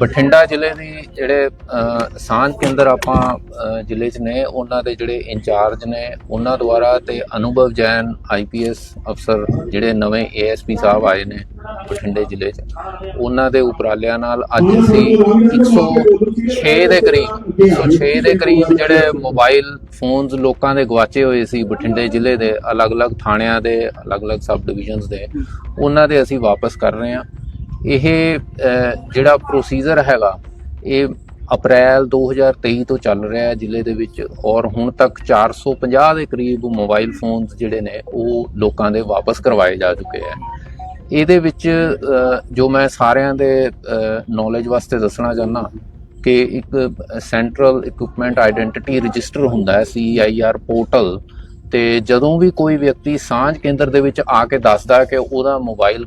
ਬਠਿੰਡਾ ਜ਼ਿਲ੍ਹੇ ਦੀ ਜਿਹੜੇ ਸਾਂਝ ਕੇਂਦਰ ਆਪਾਂ ਜ਼ਿਲ੍ਹੇ 'ਚ ਨੇ, ਉਹਨਾਂ ਦੇ ਜਿਹੜੇ ਇੰਚਾਰਜ ਨੇ, ਉਹਨਾਂ ਦੁਆਰਾ ਤੇ ਅਨੁਭਵ ਜੈਨ ਆਈਪੀਐਸ ਅਫਸਰ ਜਿਹੜੇ ਨਵੇਂ ਏਐਸਪੀ ਸਾਹਿਬ ਆਏ ਨੇ ਬਠਿੰਡੇ ਜ਼ਿਲ੍ਹੇ 'ਚ, ਉਹਨਾਂ ਦੇ ਉਪਰਾਲਿਆਂ ਨਾਲ ਅੱਜ ਅਸੀਂ 106 ਦੇ ਕਰੀਬ 106 ਦੇ ਕਰੀਬ ਜਿਹੜੇ ਮੋਬਾਈਲ ਫੋਨਸ ਲੋਕਾਂ ਦੇ ਗਵਾਚੇ ਹੋਏ ਸੀ ਬਠਿੰਡੇ ਜ਼ਿਲ੍ਹੇ ਦੇ ਅਲੱਗ-ਅਲੱਗ ਥਾਣਿਆਂ ਦੇ, ਅਲੱਗ-ਅਲੱਗ ਸਬ ਡਿਵੀਜ਼ਨਸ ਦੇ, ਉਹਨਾਂ ਦੇ ਅਸੀਂ ਵਾਪਸ ਕਰ ਰਹੇ ਹਾਂ। ਇਹ ਜਿਹੜਾ ਪ੍ਰੋਸੀਜਰ ਹੈਗਾ, ਇਹ ਅਪ੍ਰੈਲ 2023 ਤੋਂ ਚੱਲ ਰਿਹਾ ਹੈ ਜ਼ਿਲ੍ਹੇ ਦੇ ਵਿੱਚ ਔਰ ਹੁਣ ਤੱਕ 450 ਦੇ ਕਰੀਬ ਮੋਬਾਈਲ ਫੋਨਸ ਜਿਹੜੇ ਨੇ, ਉਹ ਲੋਕਾਂ ਦੇ ਵਾਪਸ ਕਰਵਾਏ ਜਾ ਚੁੱਕੇ ਹੈ। ਇਹਦੇ ਵਿੱਚ ਜੋ ਮੈਂ ਸਾਰਿਆਂ ਦੇ ਨੌਲੇਜ ਵਾਸਤੇ ਦੱਸਣਾ ਚਾਹੁੰਦਾ, ਕਿ ਇੱਕ ਸੈਂਟਰਲ ਇਕਵਿਪਮੈਂਟ ਆਇਡੈਂਟੀਟੀ ਰਜਿਸਟਰ ਹੁੰਦਾ ਹੈ CIR ਪੋਰਟਲ ਤੇ ਜਦੋਂ ਵੀ ਕੋਈ ਵਿਅਕਤੀ ਸਾਂਝ ਕੇਂਦਰ ਦੇ ਵਿੱਚ ਆ ਕੇ ਦੱਸਦਾ ਕਿ ਉਹਦਾ ਮੋਬਾਈਲ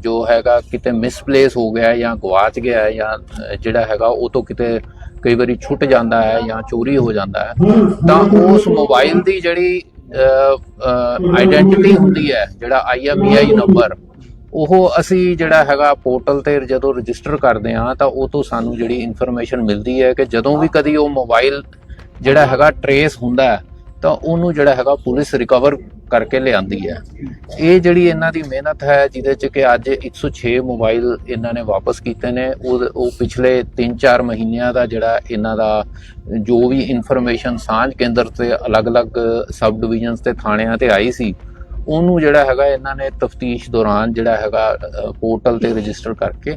ਜੋ ਹੈਗਾ ਕਿਤੇ ਮਿਸਪਲੇਸ ਹੋ ਗਿਆ ਜਾਂ ਗਵਾਚ ਗਿਆ ਹੈ ਜਾਂ ਜਿਹੜਾ ਹੈਗਾ ਉਹ ਤੋਂ ਕਿਤੇ ਕਈ ਵਾਰੀ ਛੁੱਟ ਜਾਂਦਾ ਹੈ ਜਾਂ ਚੋਰੀ ਹੋ ਜਾਂਦਾ ਹੈ, ਤਾਂ ਉਸ ਮੋਬਾਈਲ ਦੀ ਜਿਹੜੀ ਆਇਡੈਂਟੀਟੀ ਹੁੰਦੀ ਹੈ, ਜਿਹੜਾ IMEI ਨੰਬਰ ਉਹ ਅਸੀਂ ਜਿਹੜਾ ਹੈਗਾ ਪੋਰਟਲ ਤੇ ਜਦੋਂ ਰਜਿਸਟਰ ਕਰਦੇ ਹਾਂ ਤਾਂ ਉਹ ਤੋਂ ਸਾਨੂੰ ਜਿਹੜੀ ਇਨਫੋਰਮੇਸ਼ਨ ਮਿਲਦੀ ਹੈ ਕਿ ਜਦੋਂ ਵੀ ਕਦੀ ਉਹ ਮੋਬਾਈਲ ਜਿਹੜਾ ਹੈਗਾ ਟਰੇਸ ਹੁੰਦਾ ਹੈ ਤਾਂ ਉਹਨੂੰ ਜਿਹੜਾ ਹੈਗਾ ਪੁਲਿਸ ਰਿਕਵਰ ਕਰਕੇ ਲਿਆਂਦੀ ਹੈ। ਇਹ ਜਿਹੜੀ ਇਹਨਾਂ ਦੀ ਮਿਹਨਤ ਹੈ, ਜਿਹਦੇ ਚ ਕਿ ਅੱਜ 106 ਮੋਬਾਈਲ ਇਹਨਾਂ ਨੇ ਵਾਪਸ ਕੀਤੇ ਨੇ, ਉਹ ਉਹ ਪਿਛਲੇ 3-4 ਮਹੀਨਿਆਂ ਦਾ ਜਿਹੜਾ ਇਹਨਾਂ ਦਾ ਜੋ ਵੀ ਇਨਫੋਰਮੇਸ਼ਨ ਸਾਂਝ ਕੇਂਦਰ ਤੇ ਅਲੱਗ-ਅਲੱਗ ਸਬ ਡਿਵੀਜ਼ਨਸ ਤੇ ਥਾਣਿਆਂ ਤੇ ਆਈ ਸੀ, ਉਹਨੂੰ ਜਿਹੜਾ ਹੈਗਾ ਇਹਨਾਂ ਨੇ ਤਫਤੀਸ਼ ਦੌਰਾਨ ਜਿਹੜਾ ਹੈਗਾ ਪੋਰਟਲ ਤੇ ਰਜਿਸਟਰ ਕਰਕੇ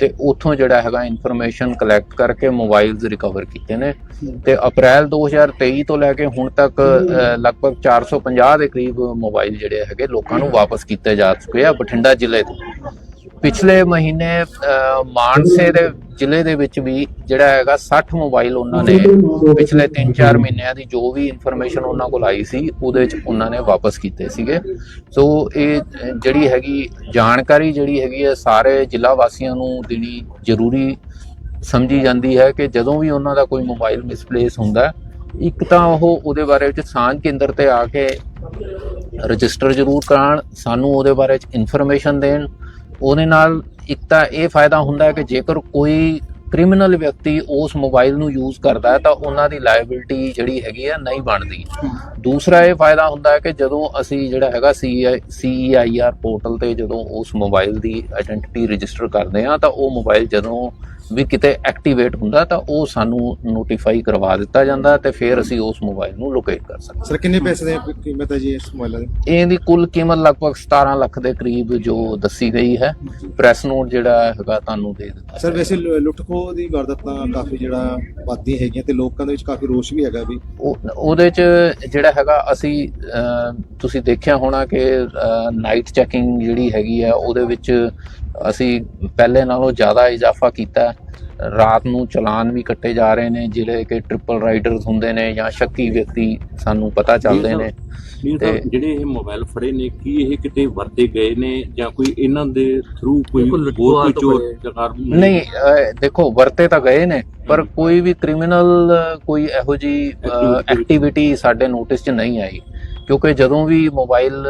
ਤੇ ਉਥੋਂ ਜਿਹੜਾ ਹੈਗਾ ਇਨਫੋਰਮੇਸ਼ਨ ਕਲੈਕਟ ਕਰਕੇ ਮੋਬਾਈਲਸ ਰਿਕਵਰ ਕੀਤੇ ਨੇ। ਤੇ ਅਪ੍ਰੈਲ 2023 ਤੋਂ ਲੈ ਕੇ ਹੁਣ ਤੱਕ ਅ, ਲਗਭਗ 450 ਦੇ ਕਰੀਬ ਮੋਬਾਈਲ ਜਿਹੜੇ ਹੈਗੇ ਲੋਕਾਂ ਨੂੰ ਵਾਪਸ ਕੀਤੇ ਜਾ ਚੁੱਕੇ ਆ ਬਠਿੰਡਾ ਜ਼ਿਲ੍ਹੇ ਤੋਂ। ਪਿਛਲੇ ਮਹੀਨੇ ਮਾਨਸੇ ਦੇ ਜ਼ਿਲ੍ਹੇ ਦੇ ਵਿੱਚ ਵੀ ਜਿਹੜਾ ਹੈਗਾ 60 ਮੋਬਾਈਲ ਉਹਨਾਂ ਨੇ ਪਿਛਲੇ 3-4 ਮਹੀਨਿਆਂ ਦੀ ਜੋ ਵੀ ਇਨਫੋਰਮੇਸ਼ਨ ਉਹਨਾਂ ਕੋਲ ਆਈ ਸੀ, ਉਹਦੇ ਵਿੱਚ ਉਹਨਾਂ ਨੇ ਵਾਪਸ ਕੀਤੇ ਸੀਗੇ। ਸੋ ਇਹ ਜਿਹੜੀ ਹੈਗੀ ਜਾਣਕਾਰੀ ਜਿਹੜੀ ਹੈਗੀ ਹੈ, ਸਾਰੇ ਜ਼ਿਲ੍ਹਾ ਵਾਸੀਆਂ ਨੂੰ ਦੇਣੀ ਜ਼ਰੂਰੀ ਸਮਝੀ ਜਾਂਦੀ ਹੈ ਕਿ ਜਦੋਂ ਵੀ ਉਹਨਾਂ ਦਾ ਕੋਈ ਮੋਬਾਈਲ ਮਿਸਪਲੇਸ ਹੁੰਦਾ ਇੱਕ ਤਾਂ ਉਹ ਉਹਦੇ ਬਾਰੇ ਵਿੱਚ ਸਾਂਝ ਕੇਂਦਰ ਤੇ ਆ ਕੇ ਰਜਿਸਟਰ ਜ਼ਰੂਰ ਕਰਾਉਣ, ਸਾਨੂੰ ਉਹਦੇ ਬਾਰੇ ਚ ਇਨਫੋਰਮੇਸ਼ਨ ਦੇਣ ਉਹਦੇ ਨਾਲ ਇੱਕ ਤਾਂ ਇਹ ਫਾਇਦਾ ਹੁੰਦਾ ਹੈ ਕਿ ਜੇਕਰ ਕੋਈ ਕ੍ਰਿਮੀਨਲ ਵਿਅਕਤੀ ਉਸ ਮੋਬਾਈਲ ਨੂੰ ਯੂਜ਼ ਕਰਦਾ ਹੈ ਤਾਂ ਉਹਨਾਂ ਦੀ ਲਾਇਬਿਲਟੀ ਜਿਹੜੀ ਹੈਗੀ ਹੈ ਨਹੀਂ ਬਣਦੀ। ਦੂਸਰਾ ਇਹ ਫਾਇਦਾ ਹੁੰਦਾ ਹੈ ਕਿ ਜਦੋਂ ਅਸੀਂ ਜਿਹੜਾ ਹੈਗਾ CEIR ਪੋਰਟਲ ਤੇ ਜਦੋਂ ਉਸ ਮੋਬਾਈਲ ਦੀ ਆਇਡੈਂਟੀਟੀ ਰਜਿਸਟਰ ਕਰਦੇ ਹਾਂ ਤਾਂ ਉਹ ਮੋਬਾਈਲ ਜਦੋਂ ਵੀ ਕਿਤੇ ਐਕਟੀਵੇਟ ਹੁੰਦਾ ਤਾਂ ਉਹ ਸਾਨੂੰ ਨੋਟੀਫਾਈ ਕਰਵਾ ਦਿੱਤਾ ਜਾਂਦਾ ਤੇ ਫਿਰ ਅਸੀਂ ਉਸ ਮੋਬਾਈਲ ਨੂੰ ਲੋਕੇਟ ਕਰ ਸਕਦੇ ਸਰ ਕਿੰਨੇ ਪੈਸੇ ਦੀ ਕੀਮਤ ਹੈ ਜੀ ਇਸ ਮੋਬਾਈਲ ਦੀ? ਇਹਦੀ ਕੁੱਲ ਕੀਮਤ ਲਗਭਗ 17 ਲੱਖ ਦੇ ਕਰੀਬ ਜੋ ਦੱਸੀ ਗਈ ਹੈ। ਪ੍ਰੈਸ ਨੋਟ ਜਿਹੜਾ ਹੈਗਾ ਤੁਹਾਨੂੰ ਦੇ ਦਿੱਤਾ ਸਰ ਵੈਸੇ ਲੁ- ਲੁੱਟ ਖੋਹ ਦੀ ਵਾਰਦਾਤਾਂ ਕਾਫੀ ਜਿਹੜਾ ਵੱਧਦੀਆਂ ਹੈਗੀਆਂ ਤੇ ਲੋਕਾਂ ਦੇ ਵਿੱਚ ਕਾਫੀ ਰੋਸ਼ ਵੀ ਹੈਗਾ ਵੀ। ਉਹ- ਉਹਦੇ ਚ ਜਿਹੜਾ ਹੈਗਾ ਅਸੀਂ ਤੁਸੀਂ ਦੇਖਿਆ ਹੋਣਾ ਕਿ ਨਾਈਟ ਚੈਕਿੰਗ ਜਿਹੜੀ ਹੈਗੀ ਆ ਉਹਦੇ ਵਿੱਚ ਅਸੀਂ ਪਹਿਲੇ ਨਾਲੋਂ ਜ਼ਿਆਦਾ ਇਜ਼ਾਫਾ ਕੀਤਾ। ਰਾਤ ਨੂੰ ਚਲਾਨ ਵੀ ਕੱਟੇ ਜਾ ਰਹੇ ਨੇ ਜਿਹੜੇ ਕਿ ਟ੍ਰਿਪਲ ਰਾਈਡਰਸ ਹੁੰਦੇ ਨੇ ਜਾਂ ਸ਼ੱਕੀ ਵਿਅਕਤੀ ਸਾਨੂੰ ਪਤਾ ਚੱਲਦੇ ਨੇ। ਨਹੀਂ ਤਾਂ ਜਿਹੜੇ ਇਹ ਮੋਬਾਈਲ ਫੜੇ ਨੇ ਕੀ ਇਹ ਕਿਤੇ ਵਰਤੇ ਗਏ ਨੇ ਜਾਂ ਕੋਈ ਇਹਨਾਂ ਦੇ ਥਰੂ ਕੋਈ ਹੋਰ ਕੋਈ ਚੋਰ ਨਹੀਂ ਦੇਖੋ ਵਰਤੇ ਤਾਂ ਗਏ ਨੇ ਪਰ ਕੋਈ ਵੀ ਕ੍ਰਿਮੀਨਲ ਕੋਈ ਇਹੋ ਜੀ ਐਕਟੀਵਿਟੀ ਸਾਡੇ ਨੋਟਿਸ 'ਚ ਨਹੀਂ ਆਈ। ਕਿਉਂਕਿ ਜਦੋਂ ਵੀ ਮੋਬਾਈਲ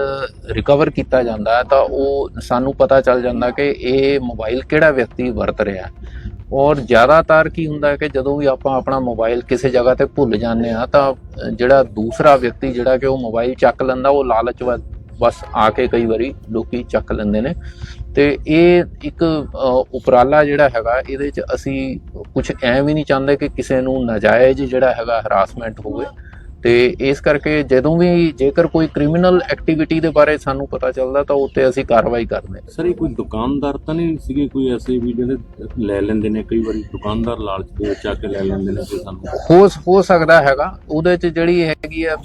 ਰਿਕਵਰ ਕੀਤਾ ਜਾਂਦਾ ਤਾਂ ਉਹ ਸਾਨੂੰ ਪਤਾ ਚੱਲ ਜਾਂਦਾ ਕਿ ਇਹ ਮੋਬਾਈਲ ਕਿਹੜਾ ਵਿਅਕਤੀ ਵਰਤ ਰਿਹਾ ਔਰ ਜ਼ਿਆਦਾਤਰ ਕੀ ਹੁੰਦਾ ਹੈ ਕਿ ਜਦੋਂ ਵੀ ਆਪਾਂ ਆਪਣਾ ਮੋਬਾਈਲ ਕਿਸੇ ਜਗ੍ਹਾ ਤੇ ਭੁੱਲ ਜਾਂਦੇ ਆ ਤਾਂ ਜਿਹੜਾ ਦੂਸਰਾ ਵਿਅਕਤੀ ਜਿਹੜਾ ਕਿ ਉਹ ਮੋਬਾਈਲ ਚੱਕ ਲੈਂਦਾ, ਉਹ ਲਾਲਚ ਵ- ਬਸ ਆ ਕੇ ਕਈ ਵਾਰੀ ਲੋਕੀ ਚੱਕ ਲੈਂਦੇ ਨੇ। ਤੇ ਇਹ ਇੱਕ ਉਪਰਾਲਾ ਜਿਹੜਾ ਹੈਗਾ, ਇਹਦੇ ਚ ਅਸੀਂ ਕੁਝ ਐਂ ਵੀ ਨਹੀਂ ਚਾਹੁੰਦੇ ਕਿ ਕਿਸੇ ਨੂੰ ਨਾਜਾਇਜ਼ ਜਿਹੜਾ ਹੈਗਾ ਹਰਾਸਮੈਂਟ ਹੋਵੇ। ਤੇ ਇਸ ਕਰਕੇ ਜਦੋਂ ਵੀ ਜੇਕਰ ਕੋਈ ਕ੍ਰਿਮੀਨਲ ਐਕਟੀਵਿਟੀ ਦੇ ਬਾਰੇ ਸਾਨੂੰ ਪਤਾ ਚੱਲਦਾ ਤਾਂ ਉੱਤੇ ਅਸੀਂ ਕਾਰਵਾਈ ਕਰਦੇ ਹਾਂ। ਸਰ ਇਹ ਕੋਈ ਦੁਕਾਨਦਾਰ ਤਾਂ ਨਹੀਂ ਸੀਗੇ ਕੋਈ ਐਸੇ ਵੀ ਜਿਹੜੇ ਲੈ ਲੈਂਦੇ ਨੇ ਕਈ ਵਾਰੀ ਦੁਕਾਨਦਾਰ ਲਾਲਚ ਦੇ ਵਿੱਚ ਆ ਕੇ ਲੈ ਲੈਂਦੇ ਨੇ ਕੋਈ ਸਾਨੂੰ? ਹੋ ਹੋ ਸਕਦਾ ਹੈਗਾ। ਉਹਦੇ ਚ ਜਿਹੜੀ ਹੈਗੀ ਆ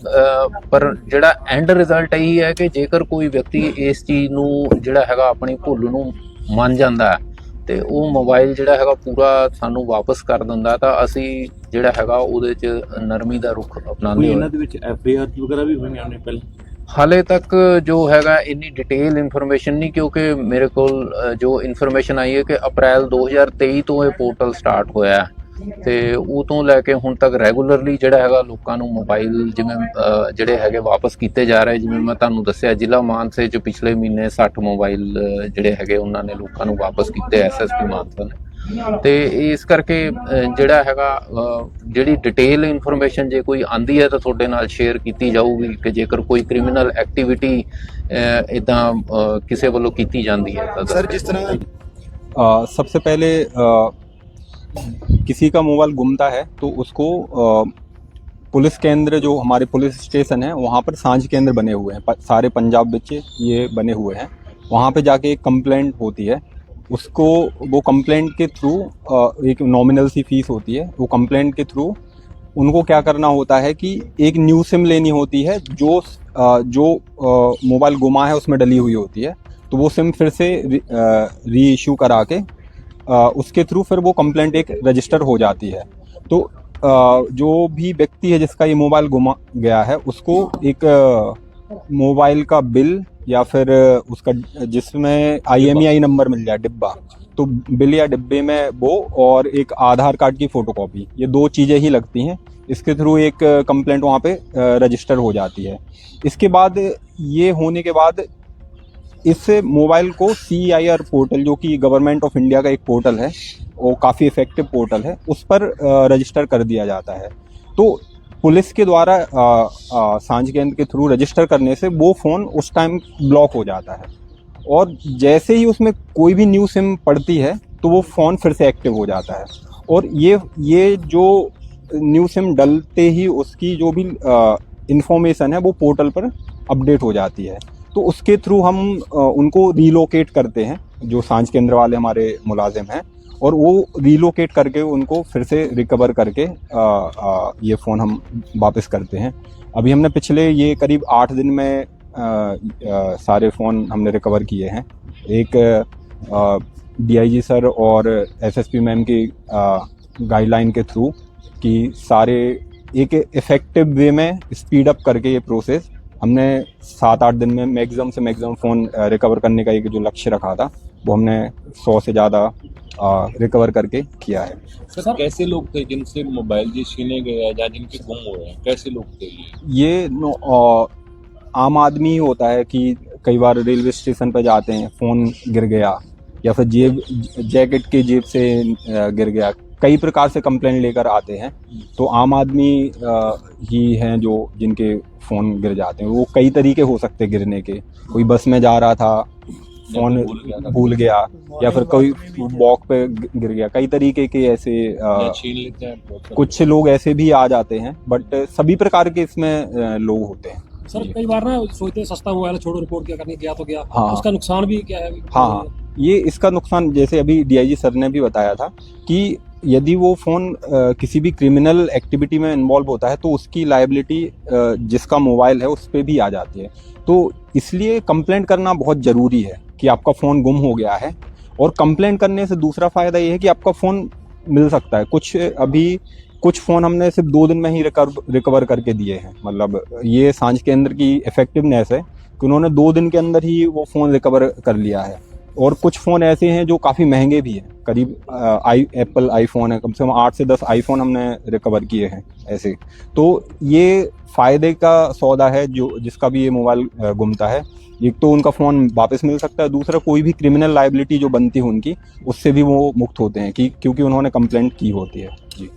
ਪਰ ਜਿਹੜਾ ਐਂਡ ਰਿਜ਼ਲਟ ਇਹੀ ਹੈ ਕਿ ਜੇਕਰ ਕੋਈ ਵਿਅਕਤੀ ਇਸ ਚੀਜ਼ ਨੂੰ ਜਿਹੜਾ ਹੈਗਾ ਆਪਣੀ ਭੁੱਲ ਨੂੰ ਮੰਨ ਜਾਂਦਾ ਹੈ ਤੇ ਉਹ ਮੋਬਾਈਲ ਜਿਹੜਾ ਹੈਗਾ ਪੂਰਾ ਸਾਨੂੰ ਵਾਪਸ ਕਰ ਦਿੰਦਾ ਤਾਂ ਅਸੀਂ ਜਿਹੜਾ ਹੈਗਾ ਉਹਦੇ ਚ ਨਰਮੀ ਦਾ ਰੁਖ ਅਪਣਾਉਂਦੇ ਇਹਨਾਂ ਹਾਂ ਦੇ ਵਿੱਚ ਐਫ ਆਈ ਆਰ ਵਗੈਰਾ ਵੀ ਹੋਈਆਂ ਨੇ ਪਹਿਲਾਂ? ਹਾਲੇ ਤੱਕ ਜੋ ਹੈਗਾ ਇੰਨੀ ਡਿਟੇਲ ਇਨਫੋਰਮੇਸ਼ਨ ਨਹੀਂ ਕਿਉਂਕਿ ਮੇਰੇ ਕੋਲ ਜੋ ਇਨਫੋਰਮੇਸ਼ਨ ਆਈ ਹੈ ਕਿ ਅਪ੍ਰੈਲ 2023 ਤੋਂ ਇਹ ਪੋਰਟਲ ਸਟਾਰਟ ਹੋਇਆ ਹੈ। ਤੇ ਉਹ ਤੋਂ ਲੈ ਕੇ ਹੁਣ ਤੱਕ ਰੈਗੂਲਰਲੀ ਜਿਹੜਾ ਹੈਗਾ ਲੋਕਾਂ ਨੂੰ ਮੋਬਾਈਲ ਜਿਵੇਂ ਅ, ਜਿਹੜੇ ਹੈਗੇ ਵਾਪਸ ਕੀਤੇ ਜਾ ਰਹੇ ਜਿਵੇਂ ਮੈਂ ਤੁਹਾਨੂੰ ਦੱਸਿਆ ਜ਼ਿਲ੍ਹਾ ਮਾਨਸੇ ਚ ਪਿਛਲੇ ਮਹੀਨੇ 60 ਮੋਬਾਈਲ ਅ, ਜਿਹੜੇ ਹੈਗੇ ਉਹਨਾਂ ਨੇ ਲੋਕਾਂ ਨੂੰ ਵਾਪਸ ਕੀਤੇ ਐਸਐਸਪੀ ਮਾਨਸਾ ਨੇ ਤੇ ਇਸ ਕਰਕੇ ਅ, ਜਿਹੜਾ ਹੈਗਾ ਅ, ਜਿਹੜੀ ਡਿਟੇਲ ਇਨਫੋਰਮੇਸ਼ਨ ਜੇ ਕੋਈ ਆਂਦੀ ਹੈ ਤਾਂ ਤੁਹਾਡੇ ਨਾਲ ਸ਼ੇਅਰ ਕੀਤੀ ਜਾਊਗੀ ਕਿ ਜੇਕਰ ਕੋਈ ਕ੍ਰਿਮੀਨਲ ਐਕਟੀਵਿਟੀ ਇਦਾਂ ਕਿਸੇ ਵੱਲੋਂ ਕੀਤੀ ਜਾਂਦੀ ਹੈ ਤਾਂ ਸਰ ਜਿਸ ਤਰ੍ਹਾਂ अ, सबसे पहले अ, किसी का मोबाइल गुमता है तो उसको पुलिस केंद्र जो हमारे पुलिस स्टेशन है, वहाँ पर साँझ केंद्र बने हुए हैं। सारे पंजाब बिच ये बने हुए हैं। वहाँ पे जाके एक कंप्लेंट होती है। उसको, वो कंप्लेंट के थ्रू एक नॉमिनल सी फ़ीस होती है। वो कंप्लेंट के थ्रू उनको क्या करना होता है कि एक न्यू सिम लेनी होती है, जो जो मोबाइल गुमा है, उसमें डली हुई होती है। तो वो सिम फिर से री इशू करा के उसके थ्रू फिर वो कंप्लेंट एक रजिस्टर हो जाती है। तो जो भी व्यक्ति है जिसका ये मोबाइल गुमा गया है, उसको एक मोबाइल का बिल या फिर उसका जिसमें आई नंबर मिल जाए, डिब्बा तो बिल या डिब्बे में वो और एक आधार कार्ड की फोटोकॉपी ये दो चीज़ें ही लगती हैं। इसके थ्रू एक कंप्लेंट वहाँ पे रजिस्टर हो जाती है। इसके बाद ये होने के बाद इस मोबाइल को सी आई आर पोर्टल, जो कि गवर्नमेंट ऑफ़ इंडिया का एक पोर्टल है, वो काफ़ी इफ़ेक्टिव पोर्टल है, उस पर रजिस्टर कर दिया जाता है। तो पुलिस के द्वारा साँझ केंद्र के थ्रू रजिस्टर करने से वो फ़ोन उस टाइम ब्लॉक हो जाता है। और जैसे ही उसमें कोई भी न्यू सिम पड़ती है तो वो फ़ोन फिर से एक्टिव हो जाता है। और ये ये जो न्यू सिम डलते ही उसकी जो भी इंफॉर्मेशन है, वो पोर्टल पर अपडेट हो जाती है। तो उसके थ्रू हम उनको रीलोकेट करते हैं जो साँझ केंद्र वाले हमारे मुलाजिम हैं और वो रीलोकेट करके उनको फिर से रिकवर करके अ, अ, ये फ़ोन हम वापस करते हैं। अभी हमने पिछले ये करीब आठ दिन में अ, अ, सारे फ़ोन हमने रिकवर किए हैं। एक डीआईजी सर और एसएसपी मैम की गाइडलाइन के थ्रू कि सारे एक इफ़ेक्टिव वे में स्पीड अप करके ये प्रोसेस हमने सात आठ दिन में मैक्सिमम से मैक्सिमम फ़ोन रिकवर करने का एक जो लक्ष्य रखा था वो हमने सौ से ज़्यादा रिकवर करके किया है। सर कैसे लोग थे जिनसे मोबाइल जी छीने गए हैं या जिनके गुम हुए हैं? कैसे लोग थे ये? ये आम आदमी ही होता है कि कई बार रेलवे स्टेशन पर जाते हैं फ़ोन गिर गया या फिर जेब जैकेट के जेब से गिर गया। कई प्रकार से कंप्लेंट लेकर आते हैं। तो आम आदमी ही हैं जो जिनके फ़ोन गिर जाते हैं। वो कई तरीके हो सकते हैं गिरने के। कोई बस में जा रहा था फ़ोन भूल गया या फिर कोई वॉक पे गिर गया। कई तरीके के ऐसे हैं कुछ लोग ऐसे भी आ जाते हैं बट सभी प्रकार के इसमें लोग होते हैं। सर कई बार ना सोचते हैं सस्ता मोबाइल है, छोड़ो रिपोर्ट क्या करने गया तो गया। हाँ। उसका नुकसान भी क्या है? हाँ हाँ। ये इसका नुकसान जैसे अभी डीआईजी सर ने भी बताया था कि यदि वो फ़ोन किसी भी क्रिमिनल एक्टिविटी में इन्वॉल्व होता है तो उसकी लाइबिलिटी जिसका मोबाइल है, उस पर भी आ जाती है। तो इसलिए कंप्लेंट करना बहुत ज़रूरी है कि आपका फ़ोन गुम हो गया है। और कंप्लेंट करने से दूसरा फ़ायदा ये है कि आपका फ़ोन मिल सकता है। कुछ अभी, कुछ फ़ोन हमने सिर्फ़ दो दिन में ही रिकवर करके दिए हैं। मतलब ये साँझ केंद्र की इफ़ेक्टिवनेस है कि उन्होंने दो दिन के अंदर ही वो फ़ोन रिकवर कर लिया है। और कुछ फ़ोन ऐसे हैं जो काफ़ी महँगे भी हैं। करीब आई एप्पल आईफोन है, कम से कम आठ से दस आईफोन हमने रिकवर किए हैं ऐसे। तो ये फ़ायदे का सौदा है जो, जिसका भी ये मोबाइल गुमता है। एक तो उनका फ़ोन वापस मिल सकता है, दूसरा कोई भी क्रिमिनल लाइबिलिटी जो बनती है उनकी, उससे भी वो मुक्त होते हैं कि, क्योंकि उन्होंने कंप्लेंट की होती है। जी।